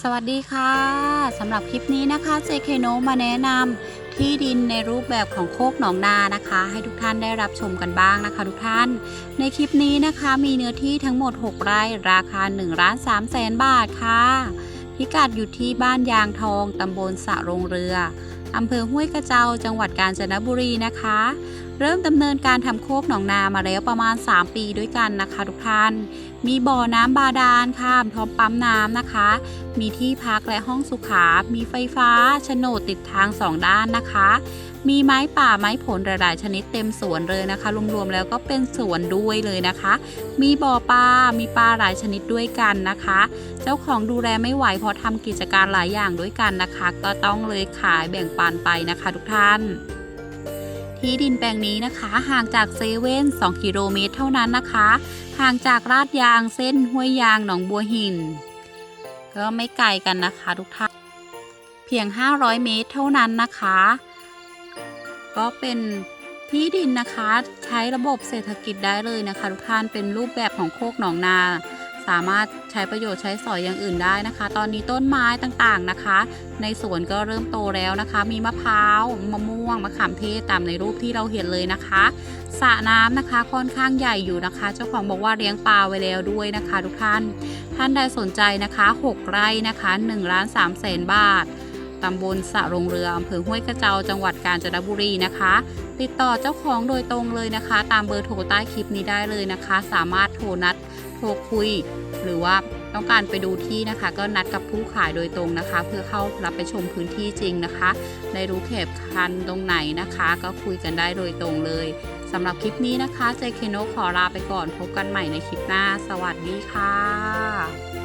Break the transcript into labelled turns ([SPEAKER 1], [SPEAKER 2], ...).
[SPEAKER 1] สวัสดีค่ะสำหรับคลิปนี้นะคะ JK n o มาแนะนำที่ดินในรูปแบบของโคกหนองนานะคะ ให้ทุกท่านได้รับชมกันบ้างนะคะ ทุกท่าน ในคลิปนี้นะคะมีเนื้อที่ทั้งหมด 6 ไร่ราคา1ล้าน3แสนบาทค่ะ พิกัดอยู่ที่บ้านยางทองตำบลสะโรงเรืออำเภอห้วยกระเจ้าจังหวัดกาญจนบุรีนะคะ เริ่มดำเนินการทำโคกหนองนามาแล้วประมาณ 3 ปีด้วยกันนะคะ ทุกท่าน มีบ่อน้ำบาดาลค่ะพร้อมปั๊มน้ำนะคะ มีที่พักและห้องสุขา มีไฟฟ้าโฉนดติดทางสองด้านนะคะ มีไม้ป่าไม้ผลหลายๆชนิดเต็มสวนเลยนะคะ รวมๆแล้วก็เป็นสวนด้วยเลยนะคะ มีบ่อปลา มีปลาหลายชนิดด้วยกันนะคะ เจ้าของดูแลไม่ไหวเพราะทำกิจการหลายอย่างด้วยกันนะคะ ก็ต้องเลยขายแบ่งปันไปนะคะ ทุกท่าน ที่ดินแปลงนี้นะคะ ห่างจากเซเว่น2กิโลเมตรเท่านั้นนะคะ ห่างจากลาดยางเส้นห้วยยางหนองบัวหิน ก็ไม่ไกลกันนะคะทุกท่าน เพียง 500 เมตรเท่านั้นนะคะ ก็เป็นที่ดินนะคะ ใช้ระบบเศรษฐกิจได้เลยนะคะ ทุกท่านเป็นรูปแบบของโคกหนองนา สามารถใช้ประโยชน์ใช้สอยอย่างอื่นได้นะคะ ตอนนี้ต้นไม้ต่างๆนะคะ ในสวนก็เริ่มโตแล้วนะคะ มีมะพร้าวมะม่วงมะขามเทศตามในรูปที่เราเห็นเลยนะคะสระน้ำนะคะค่อนข้างใหญ่อยู่นะคะ เจ้าของบอกว่าเลี้ยงปลาไว้แล้วด้วยนะคะ ทุกท่าน ท่านใดสนใจนะคะ 6 ไร่นะคะ1ล้าน3แสนบาทตำบลสะรงเรืออำเภอห้วยกระเจ้าจังหวัดกาญจนบุรีนะคะ ติดต่อเจ้าของโดยตรงเลยนะคะ ตามเบอร์โทรใต้คลิปนี้ได้เลยนะคะ สามารถโทรนัด รคุย หรือว่าต้องการไปดูที่นะคะ ก็นัดกับผู้ขายโดยตรงนะคะ เพื่อเข้ารับไปชมพื้นที่จริงนะคะได้รู้เขตคันตรงไหนนะคะ ก็คุยกันได้โดยตรงเลยสำหรับคลิปนี้นะคะเจเคโนขอลาไปก่อนพบกันใหม่ในคลิปหน้า สวัสดีค่ะ